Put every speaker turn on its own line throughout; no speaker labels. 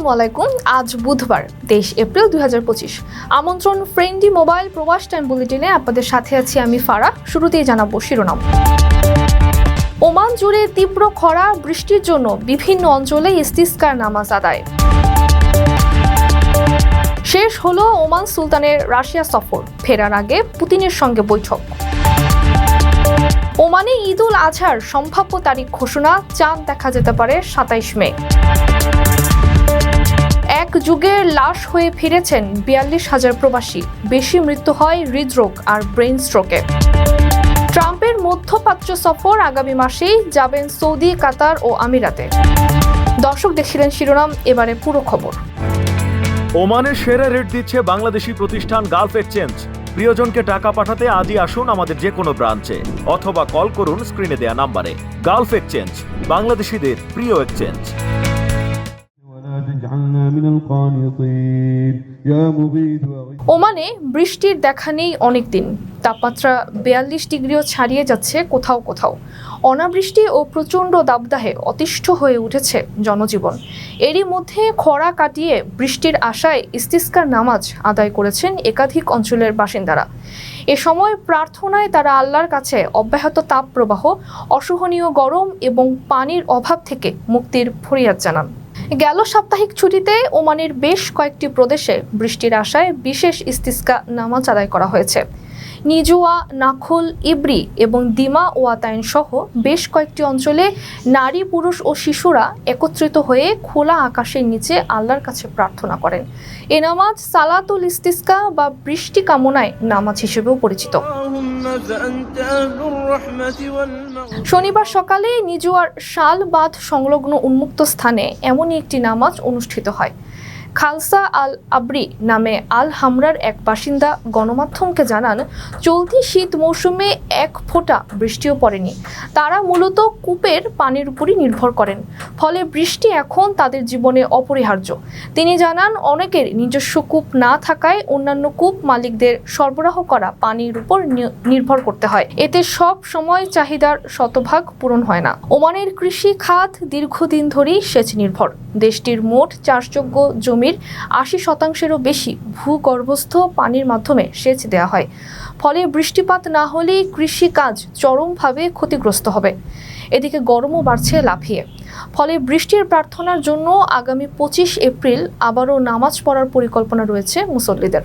আসসালামু আলাইকুম। আজ বুধবার, তেইশ এপ্রিল দুই হাজার পঁচিশ। আমন্ত্রণ ফ্রেন্ডি মোবাইল প্রবাস টাইম বুলেটিনে আপনাদের সাথে আছি আমি ফারা। শুরুতেই জানাব শিরোনাম। ওমান জুড়ে তীব্র খরা, বৃষ্টির জন্য বিভিন্ন অঞ্চলে ইস্তিস্কার নামাজ আদায়। শেষ হলো ওমান সুলতানের রাশিয়া সফর। ফেরার আগে পুতিনের সঙ্গে বৈঠক। ওমানে ঈদ উল আজহার সম্ভাব্য তারিখ ঘোষণা, চাঁদ দেখা যেতে পারে সাতাইশ মে। এক যুগের লাশ হয়ে ফিরেছেন বিয়াল্লিশ হাজার প্রবাসী। বেশি মৃত্যু হয় হৃদরোগ আর ব্রেন স্ট্রোকে। ট্রাম্পের মধ্যপ্রাচ্য সফর আগামী মাসেই যাবেন সৌদি, কাতার ও আমিরাতে। দর্শক দেখছিলেন শিরোনাম, এবারে পুরো খবর।
ওমানে সেরা রেট দিচ্ছে বাংলাদেশি প্রতিষ্ঠান গালফ এক্সচেঞ্জ। প্রিয়জনকে টাকা পাঠাতে আজই আসুন আমাদের যে কোনো ব্রাঞ্চে, অথবা কল করুন স্ক্রিনে দেয়া নাম্বারে। গালফ এক্সচেঞ্জ, বাংলাদেশিদের প্রিয় এক্সচেঞ্জ।
ওমানে বৃষ্টির দেখা নেই অনেক দিন তাপমাত্রা বিয়াল্লিশ ডিগ্রিও ছাড়িয়ে যাচ্ছে কোথাও কোথাও। অনাবৃষ্টি ও প্রচণ্ড দাবদাহে অতিষ্ঠ হয়ে উঠেছে জনজীবন। এরই মধ্যে খরা কাটিয়ে বৃষ্টির আশায় ইস্তিস্কার নামাজ আদায় করেছেন একাধিক অঞ্চলের বাসিন্দারা। এ সময় প্রার্থনায় তারা আল্লাহর কাছে অব্যাহত তাপ প্রবাহ অসহনীয় গরম এবং পানির অভাব থেকে মুক্তির ফরিয়াদ জানান। গেল সাপ্তাহিক ছুটিতে ওমানের বেশ কয়েকটি প্রদেশে বৃষ্টির আশায় বিশেষ ইস্তিস্কা নামাজ আদায় করা হয়েছে। নিজুয়া, নাখল, ইব্রি এবং দিমা ওয়াতায়ন সহ বেশ কয়েকটি অঞ্চলে নারী, পুরুষ ও শিশুরা একত্রিত হয়ে খোলা আকাশের নিচে আল্লাহর কাছে প্রার্থনা করেন। এ নামাজ সালাতুল ইস্তিস্কা বা বৃষ্টি কামনায় নামাজ হিসেবেও পরিচিত। শনিবার সকালে নিজুয়ার শালবাঁধ সংলগ্ন উন্মুক্ত স্থানে এমনই একটি নামাজ অনুষ্ঠিত হয়। খালসা আল আবরি নামে আল হামরার এক বাসিন্দা গণমাধ্যমকে জানান, চলতি শীত মৌসুমে এক ফোঁটা বৃষ্টিও পড়েনি। তারা মূলত কূপের পানির উপরই নির্ভর করেন। ফলে বৃষ্টি এখন তাদের জীবনে অপরিহার্য। তিনি জানান, অনেকের নিজস্ব কূপ না থাকায় অন্যান্য কূপ মালিকদের সরবরাহ করা পানির উপর নির্ভর করতে হয়। এতে সব সময় চাহিদার শতভাগ পূরণ হয় না। ওমানের কৃষি খাত দীর্ঘদিন ধরেই সেচ নির্ভর। দেশটির মোট চাষযোগ্য জমির আশি শতাংশেরও বেশি ভূগর্ভস্থ পানির মাধ্যমে সেচ দেওয়া হয়। ফলে বৃষ্টিপাত না হলেই কৃষি কাজ চরমভাবে ক্ষতিগ্রস্ত হবে। এদিকে গরমও বাড়ছে লাফিয়ে। ফলে বৃষ্টির প্রার্থনার জন্য আগামী পঁচিশ এপ্রিল আবারও নামাজ পড়ার পরিকল্পনা রয়েছে মুসল্লিদের।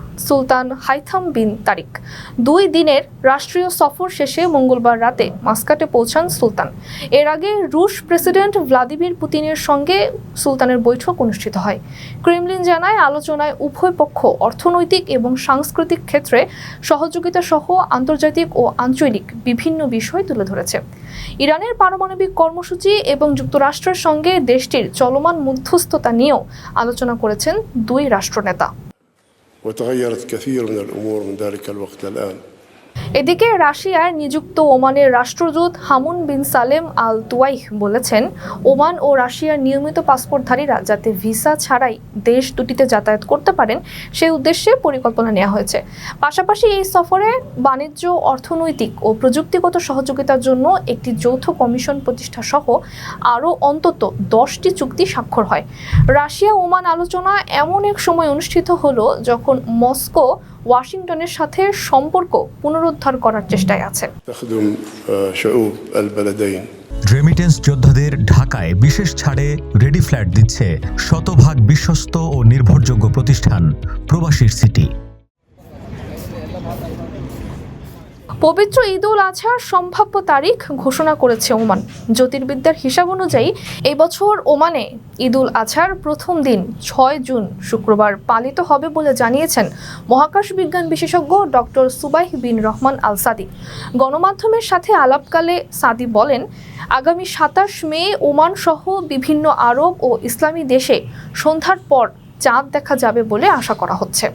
সুলতান হাইথাম বিন তারিক। দুই দিনের রাষ্ট্রীয় সফর শেষে মঙ্গলবার রাতে মাস্কাটে পৌঁছান সুলতান। এর আগে রুশ প্রেসিডেন্ট ভ্লাদিমির পুতিনের সঙ্গে সুলতানের বৈঠক অনুষ্ঠিত হয়। ক্রেমলিন জানায়, আলোচনায় উভয় পক্ষ অর্থনৈতিক এবং সাংস্কৃতিক ক্ষেত্রে সহযোগিতা সহ আন্তর্জাতিক ও আঞ্চলিক বিভিন্ন বিষয় তুলে ধরেছে। ইরানের পারমাণবিক কর্মসূচি এবং যুক্তরাষ্ট্রের সঙ্গে দেশটির চলমান মধ্যস্থতা নিয়েও আলোচনা করেছেন দুই রাষ্ট্রনেতা।
وتغيرت كثير من الأمور من ذلك الوقت الان
এদিকে রাশিয়ায় নিযুক্ত ওমানের রাষ্ট্রদূত হামুন বিন সালেম আল তুয়াইহ বলেছেন, ওমান ও রাশিয়ার নিয়মিত পাসপোর্টধারীরা যাতে ভিসা ছাড়াই দেশ দুটিতে যাতায়াত করতে পারেন, সেই উদ্দেশ্যে পরিকল্পনা নেওয়া হয়েছে। পাশাপাশি এই সফরে বাণিজ্য, অর্থনৈতিক ও প্রযুক্তিগত সহযোগিতার জন্য একটি যৌথ কমিশন প্রতিষ্ঠা সহ আরও অন্তত দশটি চুক্তি স্বাক্ষর হয়। রাশিয়া ওমান আলোচনা এমন এক সময় অনুষ্ঠিত হলো যখন মস্কো ওয়াশিংটনের সাথে সম্পর্ক পুনরুদ্ধার করার চেষ্টায় আছে।
রেমিটেন্স যোদ্ধাদের ঢাকায় বিশেষ ছাড়ে রেডি ফ্ল্যাট দিচ্ছে শতভাগ বিশ্বস্ত ও নির্ভরযোগ্য প্রতিষ্ঠান প্রবাসীর সিটি।
পবিত্র ঈদ উল আজহার সম্ভাব্য তারিখ ঘোষণা করেছে ওমান। জ্যোতির্বিদ্যার হিসাব অনুযায়ী এই বছর ওমানে ঈদ উল আজহার প্রথম দিন, ছয় জুন শুক্রবার পালিত হবে বলে জানিয়েছেন মহাকাশ বিজ্ঞান বিশেষজ্ঞ doctor Subaih bin Rahman Al Saadi. গণমাধ্যমের সাথে আলাপকালে সাদি বলেন, আগামী সাতাশ মে ওমান সহ বিভিন্ন আরব ও ইসলামী দেশে সন্ধ্যার পর চাঁদ দেখা যাবে বলে আশা করা হচ্ছে।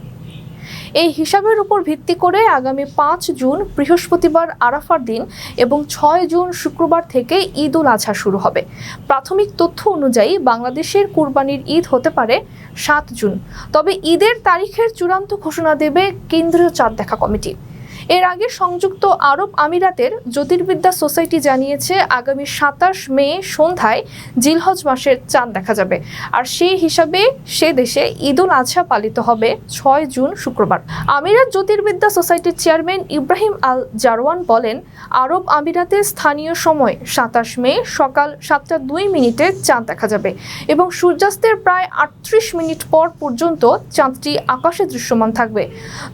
এই হিসাবের উপর ভিত্তি করে আগামী পাঁচ জুন, বৃহস্পতিবার আরাফার দিন এবং ছয় জুন শুক্রবার থেকে ঈদ উল আজহা শুরু হবে। প্রাথমিক তথ্য অনুযায়ী বাংলাদেশের কুরবানির ঈদ হতে পারে সাত জুন। তবে ঈদের তারিখের চূড়ান্ত ঘোষণা দেবে কেন্দ্রীয় চাঁদ দেখা কমিটি। এর আগে সংযুক্ত আরব আমিরাতের জ্যোতির্বিদ্যা সোসাইটি জানিয়েছে, আগামী সাতাশ মে সন্ধ্যায় জিলহজ মাসের চাঁদ দেখা যাবে। আর সেই হিসাবে সে দেশে ঈদ উল আজহা পালিত হবে ছয় জুন শুক্রবার। আমিরাত জ্যোতির্বিদ্যা সোসাইটির চেয়ারম্যান ইব্রাহিম আল জারওয়ান বলেন, আরব আমিরাতে স্থানীয় সময় সাতাশ মে সকাল সাতটা দুই মিনিটে চাঁদ দেখা যাবে এবং সূর্যাস্তের প্রায় আটত্রিশ মিনিট পর পর্যন্ত চাঁদটি আকাশে দৃশ্যমান থাকবে।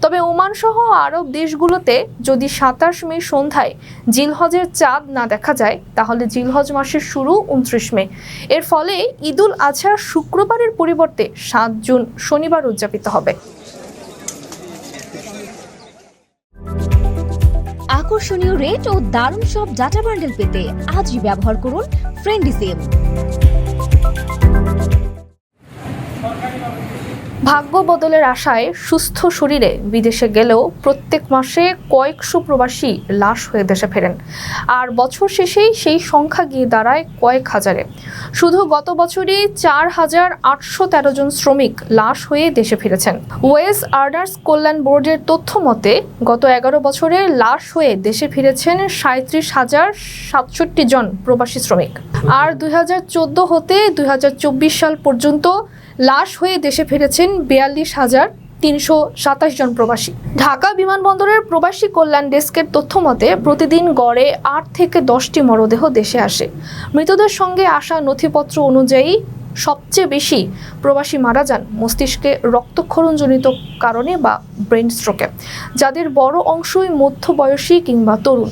তবে ওমান সহ আরব দেশগুলোতে যদি সাতাশ মে সন্ধ্যায় জিলহজের চাঁদ না দেখা যায়, তাহলে জিলহজ মাসের শুরু উনত্রিশ মে। এর ফলে ঈদুল আজহা শুক্রবারের পরিবর্তে সাত জুন শনিবার উদযাপিত হবে।
আকর্ষণীয় রেট ও দারুণ সব ডাটা বান্ডেল পেতে আজই ব্যবহার করুন ফ্রেন্ডি
ভাগ্য বদলের আশায় সুস্থ শরীরে বিদেশে গেলেও প্রত্যেক মাসে কয়েকশো প্রবাসী লাশ হয়ে দেশে ফেরেন। আর বছর শেষেই সেই সংখ্যা গিয়ে দাঁড়ায় কয়েক হাজারে। শুধু গত বছরই চার হাজার আটশো তেরো জন শ্রমিক লাশ হয়ে দেশে ফিরেছেন। ওয়েস আর্নার্স কল্যাণ বোর্ডের তথ্য মতে, গত এগারো বছরে লাশ হয়ে দেশে ফিরেছেন সাঁত্রিশ হাজার সাতষট্টি জন প্রবাসী শ্রমিক। আর দুই হাজার চোদ্দ হতে দুই হাজার চব্বিশ সাল পর্যন্ত লাশ হয়ে দেশে ফিরেছেন বিয়াল্লিশ হাজার তিনশো সাতাশ জন প্রবাসী। ঢাকা বিমানবন্দরের প্রবাসী কল্যাণ ডেস্কের তথ্য মতে, প্রতিদিন গড়ে আট থেকে দশটি মরদেহ দেশে আসে। মৃতদের সঙ্গে আসা নথিপত্র অনুযায়ী সবচেয়ে বেশি প্রবাসী মারা যান মস্তিষ্কে রক্তক্ষরণজনিত কারণে বা ব্রেন স্ট্রোকে, যাদের বড় অংশই মধ্যবয়সী কিংবা তরুণ।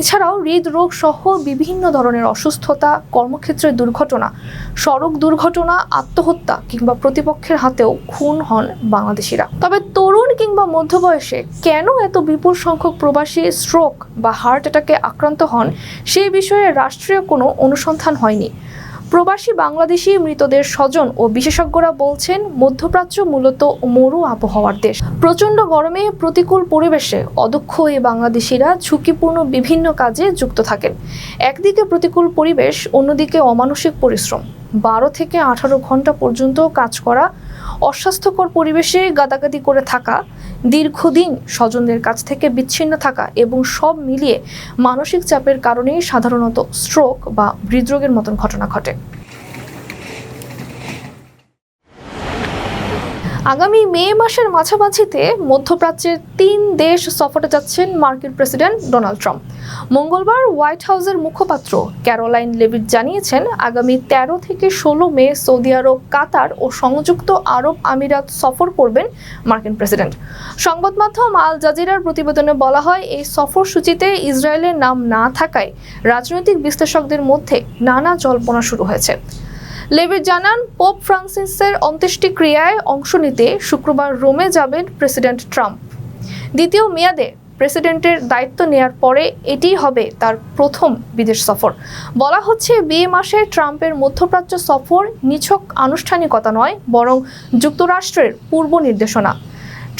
এছাড়াও হৃদরোগ সহ বিভিন্ন ধরনের অসুস্থতা, কর্মক্ষেত্রে দুর্ঘটনা, সড়ক দুর্ঘটনা, আত্মহত্যা কিংবা প্রতিপক্ষের হাতেও খুন হন বাংলাদেশিরা। তবে তরুণ কিংবা মধ্যবয়সে কেন এত বিপুল সংখ্যক প্রবাসী স্ট্রোক বা হার্ট অ্যাটাকে আক্রান্ত হন সেই বিষয়ে রাষ্ট্রীয় কোনো অনুসন্ধান হয়নি। প্রবাসী বাংলাদেশি মৃতদের স্বজন ও বিশেষজ্ঞরা বলছেন, মধ্যপ্রাচ্য মূলত মরু আবহাওয়ার দেশ। প্রচণ্ড গরমে প্রতিকূল পরিবেশে অদক্ষ এই বাংলাদেশিরা ঝুঁকিপূর্ণ বিভিন্ন কাজে যুক্ত থাকেন। একদিকে প্রতিকূল পরিবেশ, অন্যদিকে অমানসিক পরিশ্রম। বারো থেকে আঠারো ঘণ্টা পর্যন্ত কাজ করা অস্বাস্থ্যকর পরিবেশে গাদাগাদি করে থাকা, দীর্ঘদিন স্বজনদের কাছ থেকে বিচ্ছিন্ন থাকা এবং সব মিলিয়ে মানসিক চাপের কারণেই সাধারণত স্ট্রোক বা হৃদরোগের মতন ঘটনা ঘটে। আগামী মে মাসের মাঝামাঝিতে মধ্যপ্রাচ্যের তিন দেশ সফরে যাচ্ছেন মার্কিন প্রেসিডেন্ট ডোনাল্ড ট্রাম্প। মঙ্গলবার হোয়াইট হাউসের মুখপাত্র ক্যারোলাইন লেভিট জানিয়েছেন, আগামী তেরো থেকে ষোলো মে সৌদি আরব, কাতার ও সংযুক্ত আরব আমিরাত সফর করবেন মার্কিন প্রেসিডেন্ট। সংবাদ মাধ্যম আল জাজিরার প্রতিবেদনে বলা হয়, এই সফরসূচিতে ইসরায়েলের নাম না থাকায় রাজনৈতিক বিশ্লেষকদের মধ্যে নানা জল্পনা শুরু হয়েছে। লেভিট জানান, পোপ ফ্রান্সিসের অন্ত্যেষ্টিক্রিয়ায় অংশ নিতে শুক্রবার রোমে যাবেন প্রেসিডেন্ট ট্রাম্প। দ্বিতীয় মেয়াদে প্রেসিডেন্টের দায়িত্ব নেয়ার পরে এটি হবে তার প্রথম বিদেশ সফর। বলা হচ্ছে, বিয়ে মাসে ট্রাম্পের মধ্যপ্রাচ্য সফর নিছক আনুষ্ঠানিকতা নয়, বরং যুক্তরাষ্ট্রের পূর্ব নির্দেশনা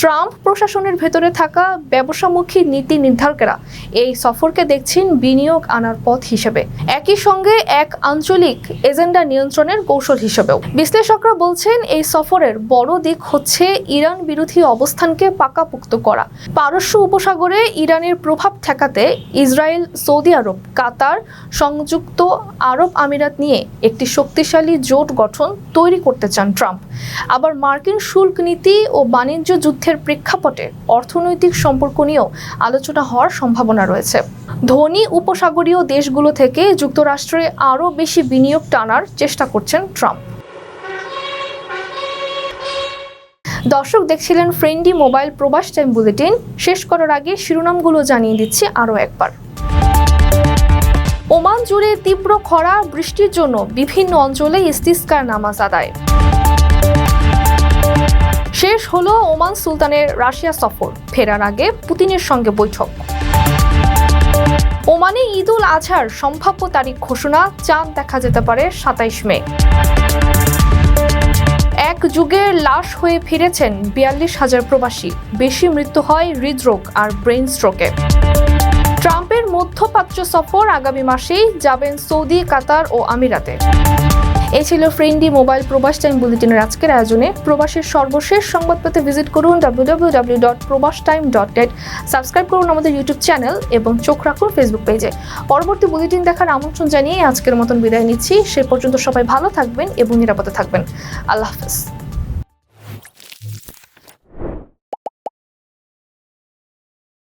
ট্রাম্প প্রশাসনের ভেতরে থাকা ব্যবসামুখী নীতি নির্ধারকেরা এই সফরকে দেখছেন বিনিয়োগ আনার পথ হিসেবে। একই সঙ্গে এক আঞ্চলিক এজেন্ডা নিয়ন্ত্রণের কৌশল হিসেবেও। বিশ্লেষকরা বলছেন এই সফরের বড় দিক হচ্ছে ইরান বিরোধী অবস্থানকে পাকাপুক্ত করা। পারস্য উপসাগরে ইরানের প্রভাব ঠেকাতে ইসরায়েল, সৌদি আরব, কাতার সংযুক্ত আরব আমিরাত নিয়ে একটি শক্তিশালী জোট গঠন তৈরি করতে চান ট্রাম্প। আবার মার্কিন শুল্ক নীতি ও বাণিজ্য যুদ্ধের প্রেক্ষাপটে অর্থনৈতিক সম্পর্ক নিয়েও আলোচনা হওয়ার সম্ভাবনা রয়েছে। ধনী উপসাগরীয় দেশগুলো থেকে যুক্তরাষ্ট্রে আরও বেশি বিনিয়োগ টানার চেষ্টা করছেন ট্রাম্প। দর্শক, দেখছিলেন friendly mobile Probash time bulletin. শেষ করার আগে শিরোনামগুলো জানিয়ে দিচ্ছি আরও একবার। ওমান জুড়ে তীব্র খরা, বৃষ্টির জন্য বিভিন্ন অঞ্চলে ইস্তিস্কার নামাজ আদায়। শেষ হলো ওমান সুলতানের রাশিয়া সফর। ফেরার আগে পুতিনের সঙ্গে বৈঠক। ওমানে ঈদ উল আজহার সম্ভাব্য তারিখ ঘোষণা, চাঁদ দেখা যেতে পারে সাতাইশ মে। এক যুগের লাশ হয়ে ফিরেছেন বিয়াল্লিশ হাজার প্রবাসী। বেশি মৃত্যু হয় হৃদরোগ আর ব্রেন স্ট্রোকে। ট্রাম্পের মধ্যপ্রাচ্য সফর আগামী মাসেই যাবেন সৌদি, কাতার ও আমিরাতে। এই ছিল ফ্রেন্ডি মোবাইল প্রবাস টাইম বুলেটিনের আজকের আয়োজনে। প্রবাসের সর্বশেষ সংবাদ পেতে ভিজিট করুন W W W dot Probash time dot net subscribe করুন আমাদের ইউটিউব চ্যানেল এবং চোখ রাখুন ফেসবুক পেজে। পরবর্তী বুলেটিন দেখার আমন্ত্রণ জানিয়ে আজকের মতন বিদায় নিচ্ছি। সে পর্যন্ত সবাই ভালো থাকবেন এবং নিরাপদে থাকবেন। আল্লাহ হাফেজ।